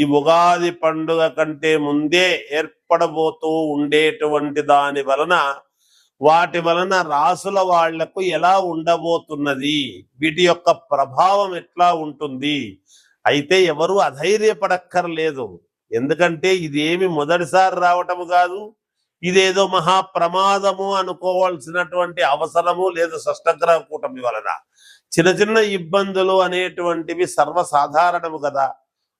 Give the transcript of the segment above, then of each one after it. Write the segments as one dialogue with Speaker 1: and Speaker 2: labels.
Speaker 1: ఈ ఉగాది పండుగ కంటే ముందే ఏర్పడబోతూ ఉండేటువంటి దాని వలన వాటి వలన రాసుల వాళ్ళకు ఎలా ఉండబోతున్నది? వీటి యొక్క ప్రభావం ఎట్లా ఉంటుంది? అయితే ఎవరు అధైర్యపడక్కర్లేదు. ఎందుకంటే ఇది ఏమి మొదటిసారి రావటము కాదు ఇదేదో మహా ప్రమాదము అనుకోవాల్సినటువంటి అవసరము లేదు షష్టగ్రహ కూటమి వలన. చిన్న చిన్న ఇబ్బందులు అనేటువంటివి సర్వసాధారణము కదా.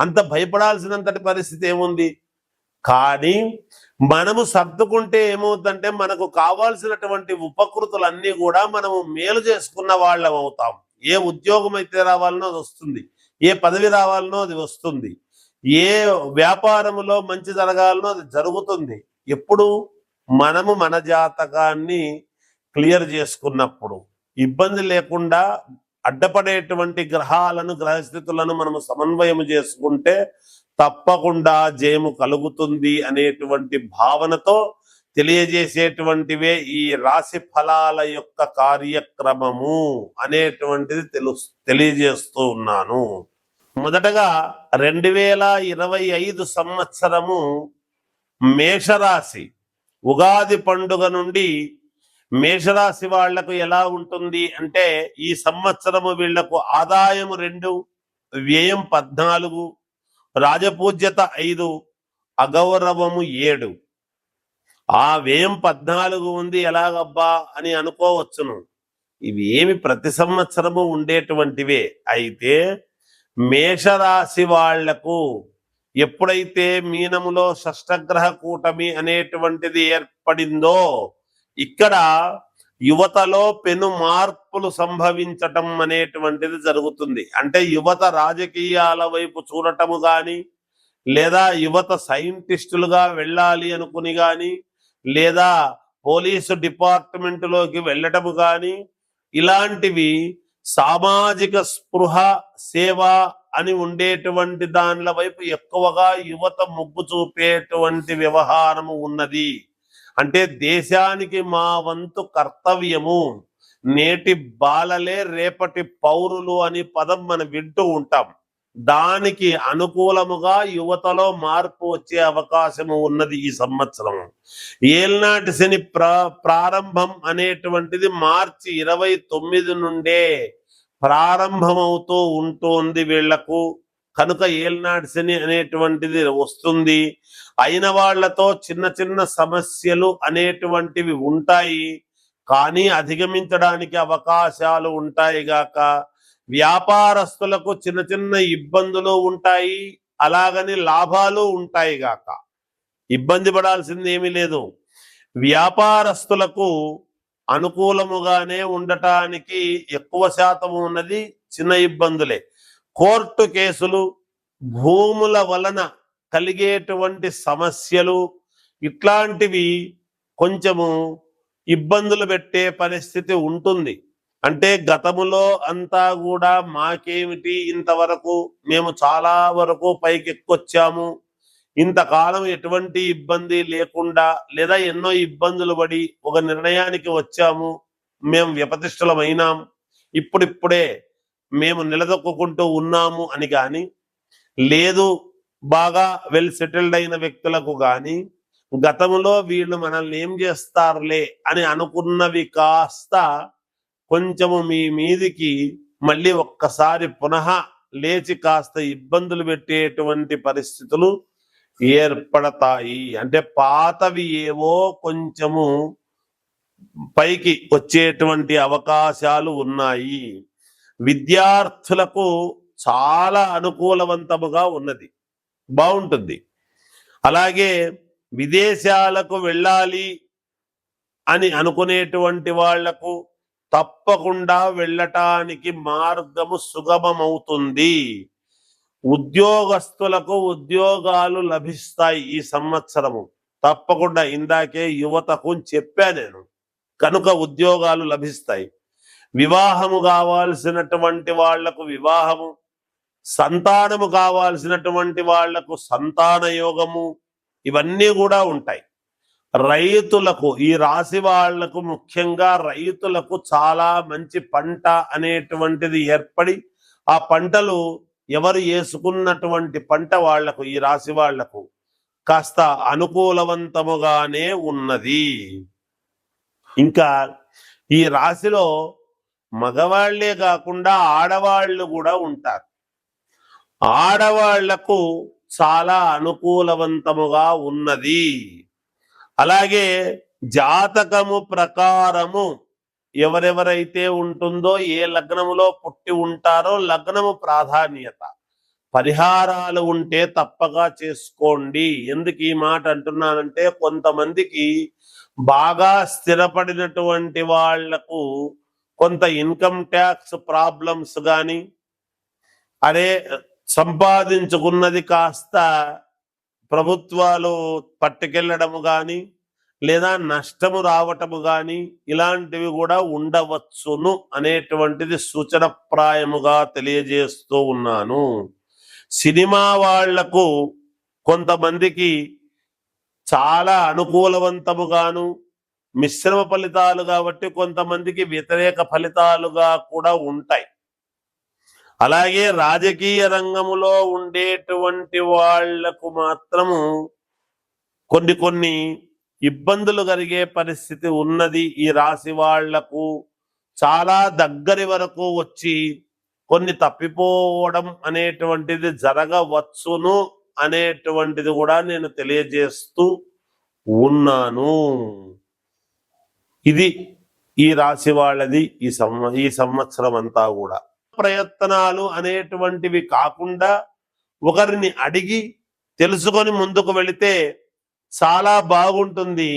Speaker 1: అంత భయపడాల్సినంతటి పరిస్థితి ఏముంది? కానీ మనము సర్దుకుంటే ఏమవుతుందంటే మనకు కావాల్సినటువంటి ఉపకృతులన్నీ కూడా మనము మేలు చేసుకున్న వాళ్ళం అవుతాం. ఏ ఉద్యోగం అయితే రావాలనో అది వస్తుంది. ఏ పదవి రావాలనో అది వస్తుంది. ఏ వ్యాపారములో మంచి జరగాలనో అది జరుగుతుంది. ఎప్పుడు? మనము మన జాతకాన్ని క్లియర్ చేసుకున్నప్పుడు. ఇబ్బంది లేకుండా అడ్డపడేటువంటి గ్రహాలను గ్రహస్థితులను మనము సమన్వయం చేసుకుంటే తప్పకుండా జయము కలుగుతుంది అనేటువంటి భావనతో తెలియజేసేటువంటివే ఈ రాశి ఫలాల యొక్క కార్యక్రమము అనేటువంటిది తెలు తెలియజేస్తూ ఉన్నాను. మొదటగా రెండు వేల ఇరవై ఐదు సంవత్సరము మేషరాశి. ఉగాది పండుగ నుండి మేషరాశి వాళ్ళకు ఎలా ఉంటుంది అంటే ఈ సంవత్సరము వీళ్ళకు ఆదాయము రెండు వ్యయం పద్నాలుగు రాజపూజ్యత ఐదు అగౌరవము ఏడు. ఆ వ్యయం పద్నాలుగు ఉంది ఎలాగబ్బా అని అనుకోవచ్చును. ఇవి ఏమి ప్రతి సంవత్సరము ఉండేటువంటివే. అయితే మేషరాశి వాళ్ళకు ఎప్పుడైతే మీనములో షష్టగ్రహ కూటమి అనేటువంటిది ఏర్పడిందో ఇక్కడ యువతలో పెను మార్పులు సంభవించటం అనేటువంటిది జరుగుతుంది. అంటే యువత రాజకీయాల వైపు చూడటము కానీ లేదా యువత సైంటిస్టులుగా వెళ్ళాలి అనుకుని గాని లేదా పోలీసు డిపార్ట్మెంటులోకి వెళ్ళటము కానీ ఇలాంటివి సామాజిక స్పృహ సేవ అని ఉండేటువంటి దానిల వైపు ఎక్కువగా యువత మొగ్గు చూపేటువంటి వ్యవహారము ఉన్నది. అంటే దేశానికి మా వంతు కర్తవ్యము. నేటి బాలలే రేపటి పౌరులు అని పదం మనం వింటూ ఉంటాం. దానికి అనుకూలముగా యువతలో మార్పు వచ్చే అవకాశము ఉన్నది ఈ సంవత్సరం. ఏల్నాటి శని ప్రారంభం అనేటువంటిది మార్చి ఇరవై తొమ్మిది నుండే ప్రారంభమవుతూ ఉంటుంది వీళ్ళకు. కనుక ఏల్నాటి శని అనేటువంటిది వస్తుంది. అయిన వాళ్ళతో చిన్న చిన్న సమస్యలు అనేటువంటివి ఉంటాయి. కానీ అధిగమించడానికి అవకాశాలు ఉంటాయి గాక. వ్యాపారస్తులకు చిన్న చిన్న ఇబ్బందులు ఉంటాయి. అలాగని లాభాలు ఉంటాయి గాక. ఇబ్బంది పడాల్సింది ఏమీ లేదు. వ్యాపారస్తులకు అనుకూలముగానే ఉండటానికి ఎక్కువ శాతం ఉన్నది చిన్న ఇబ్బందులే. కోర్టు కేసులు భూముల వలన కలిగేటువంటి సమస్యలు ఇట్లాంటివి కొంచెము ఇబ్బందులు పెట్టే పరిస్థితి ఉంటుంది. అంటే గతములో అంతా కూడా మాకేమిటి? ఇంతవరకు మేము చాలా వరకు పైకి ఎక్కొచ్చాము ఇంతకాలం ఎటువంటి ఇబ్బంది లేకుండా లేదా ఎన్నో ఇబ్బందులు పడి ఒక నిర్ణయానికి వచ్చాము. మేము వ్యపతిష్టలమైనాం ఇప్పుడిప్పుడే మేము నిలదొక్కుంటూ ఉన్నాము అని కానీ లేదు బాగా వెల్ సెటిల్డ్ అయిన వ్యక్తులకు కానీ గతంలో వీళ్ళు మనల్ని ఏం చేస్తారులే అని అనుకున్నవి కాస్త కొంచెము మీ మీదికి మళ్ళీ ఒక్కసారి పునః లేచి కాస్త ఇబ్బందులు పెట్టేటువంటి పరిస్థితులు ఏర్పడతాయి. అంటే పాతవి ఏవో కొంచెము పైకి వచ్చేటువంటి అవకాశాలు ఉన్నాయి. విద్యార్థులకు చాలా అనుకూలవంతముగా ఉన్నది. బాగుంటుంది అలాగే విదేశాలకు వెళ్ళాలి అని అనుకునేటువంటి వాళ్ళకు తప్పకుండా వెళ్ళటానికి మార్గము సుగమమవుతుంది. ఉద్యోగస్తులకు ఉద్యోగాలు లభిస్తాయి ఈ సంవత్సరము. తప్పకుండా ఇందాకే యువతకు చెప్పా నేను. కనుక ఉద్యోగాలు లభిస్తాయి. వివాహము కావాల్సినటువంటి వాళ్ళకు వివాహము సంతానము కావాల్సినటువంటి వాళ్ళకు సంతాన యోగము ఇవన్నీ కూడా ఉంటాయి. రైతులకు ఈ రాశి వాళ్ళకు ముఖ్యంగా రైతులకు చాలా మంచి పంట అనేటువంటిది ఏర్పడి ఆ పంటలు ఎవరు వేసుకున్నటువంటి పంట వాళ్ళకు ఈ రాశి వాళ్ళకు కాస్త అనుకూలవంతముగానే ఉన్నది. ఇంకా ఈ రాశిలో మగవాళ్ళే కాకుండా ఆడవాళ్ళు కూడా ఉంటారు. ఆడవాళ్ళకు చాలా అనుకూలవంతముగా ఉన్నది. అలాగే జాతకము ప్రకారము ఎవరెవరైతే ఉంటుందో ఏ లగ్నములో పుట్టి ఉంటారో లగ్నము ప్రాధాన్యత. పరిహారాలు ఉంటే తప్పగా చేసుకోండి. ఎందుకు ఈ మాట అంటున్నానంటే కొంతమందికి బాగా స్థిరపడినటువంటి వాళ్ళకు కొంత ఇన్కమ్ ట్యాక్స్ ప్రాబ్లమ్స్ కానీ అరే సంపాదించుకున్నది కాస్త ప్రభుత్వాలు పట్టుకెళ్ళడము కానీ లేదా నష్టము రావటము కానీ ఇలాంటివి కూడా ఉండవచ్చును అనేటువంటిది సూచనప్రాయముగా తెలియజేస్తూ ఉన్నాను. సినిమా వాళ్ళకు కొంతమందికి చాలా అనుకూలవంతముగాను మిశ్రమ ఫలితాలు కాబట్టి కొంతమందికి వ్యతిరేక ఫలితాలుగా కూడా ఉంటాయి. అలాగే రాజకీయ రంగములో ఉండేటువంటి వాళ్ళకు మాత్రము కొన్ని కొన్ని ఇబ్బందులు కలిగే పరిస్థితి ఉన్నది. ఈ రాశి వాళ్ళకు చాలా దగ్గరి వరకు వచ్చి కొన్ని తప్పిపోవడం అనేటువంటిది జరగవచ్చును అనేటువంటిది కూడా నేను తెలియజేస్తూ ఉన్నాను. ఇది ఈ రాశి వాళ్ళది ఈ సంవ ఈ సంవత్సరం అంతా కూడా. ప్రయత్నాలు అనేటువంటివి కాకుండా ఒకరిని అడిగి తెలుసుకొని ముందుకు వెళితే చాలా బాగుంటుంది.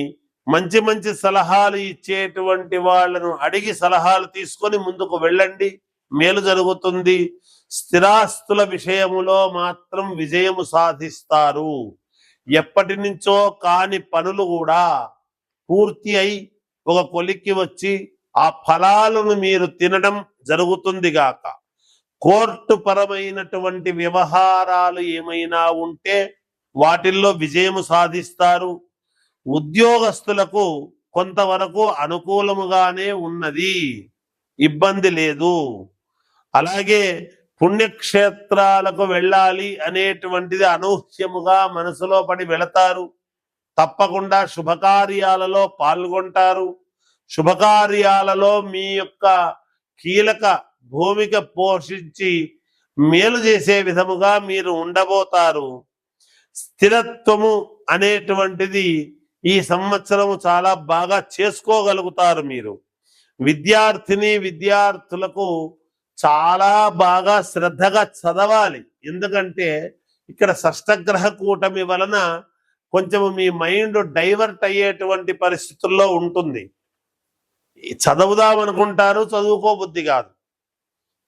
Speaker 1: మంచి మంచి సలహాలు ఇచ్చేటువంటి వాళ్ళను అడిగి సలహాలు తీసుకొని ముందుకు వెళ్ళండి. మేలు జరుగుతుంది. స్థిరాస్తుల విషయములో మాత్రం విజయము సాధిస్తారు. ఎప్పటి నుంచో కాని పనులు కూడా పూర్తి అయి ఒక కొలిక్కి వచ్చి ఆ ఫలాలను మీరు తినడం జరుగుతుంది గాక. కోర్టు పరమైనటువంటి వ్యవహారాలు ఏమైనా ఉంటే వాటిల్లో విజయము సాధిస్తారు. ఉద్యోగస్తులకు కొంతవరకు అనుకూలముగానే ఉన్నది. ఇబ్బంది లేదు. అలాగే పుణ్యక్షేత్రాలకు వెళ్ళాలి అనేటువంటిది అనూహ్యముగా మనసులో పడి వెళతారు. తప్పకుండా శుభకార్యాలలో పాల్గొంటారు. శుభకార్యాలలో మీ యొక్క కీలక భూమిక పోషించి మేలు చేసే విధముగా మీరు ఉండబోతారు. స్థిరత్వము అనేటువంటిది ఈ సంవత్సరము చాలా బాగా చేసుకోగలుగుతారు మీరు. విద్యార్థిని విద్యార్థులకు చాలా బాగా శ్రద్ధగా చదవాలి. ఎందుకంటే ఇక్కడ షష్టగ్రహ కూటమి వలన కొంచెం మీ మైండ్ డైవర్ట్ అయ్యేటువంటి పరిస్థితుల్లో ఉంటుంది. చదువుదాం అనుకుంటారు చదువుకోబుద్ధి కాదు.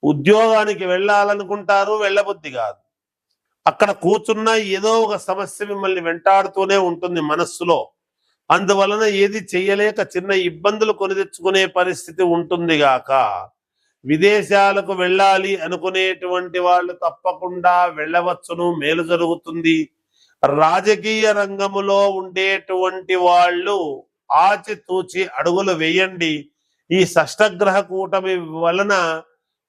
Speaker 1: ఉద్యోగానికి వెళ్ళాలనుకుంటారు వెళ్ళబుద్ధి కాదు. అక్కడ కూర్చున్న ఏదో ఒక సమస్య మిమ్మల్ని వెంటాడుతూనే ఉంటుంది మనస్సులో. అందువలన ఏది చెయ్యలేక చిన్న ఇబ్బందులు కొని తెచ్చుకునే పరిస్థితి ఉంటుంది గాక. విదేశాలకు వెళ్ళాలి అనుకునేటువంటి వాళ్ళు తప్పకుండా వెళ్ళవచ్చును మేలు జరుగుతుంది. రాజకీయ రంగములో ఉండేటువంటి వాళ్ళు ఆచితూచి అడుగులు వేయండి. ఈ షష్టగ్రహ కూటమి వలన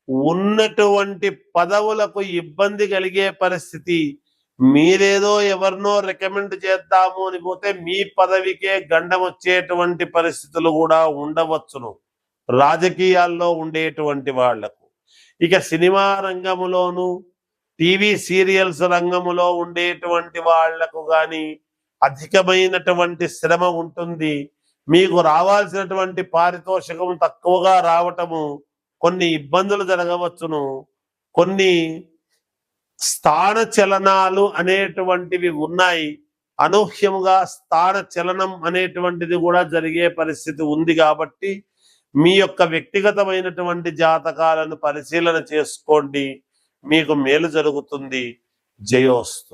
Speaker 1: ఉన్నటువంటి పదవులకు ఇబ్బంది కలిగే పరిస్థితి. మీరేదో ఎవరినో రికమెండ్ చేద్దాము అని పోతే మీ పదవికే గండం వచ్చేటువంటి పరిస్థితులు కూడా ఉండవచ్చును. రాజకీయాల్లో ఉండేటువంటి వాళ్ళకు. ఇక సినిమా రంగములోను టీవీ సీరియల్స్ రంగములో ఉండేటువంటి వాళ్ళకు గాని అధికమైనటువంటి శ్రమ ఉంటుంది. మీకు రావాల్సినటువంటి పారితోషికం తక్కువగా రావటము కొన్ని ఇబ్బందులు జరగవచ్చును. కొన్ని స్థాన చలనాలు అనేటువంటివి ఉన్నాయి. అనూహ్యముగా స్థాన చలనం అనేటువంటిది కూడా జరిగే పరిస్థితి ఉంది కాబట్టి మీ యొక్క వ్యక్తిగతమైనటువంటి జాతకాలను పరిశీలన చేసుకోండి. మీకు మేలు జరుగుతుంది. జయోస్తు.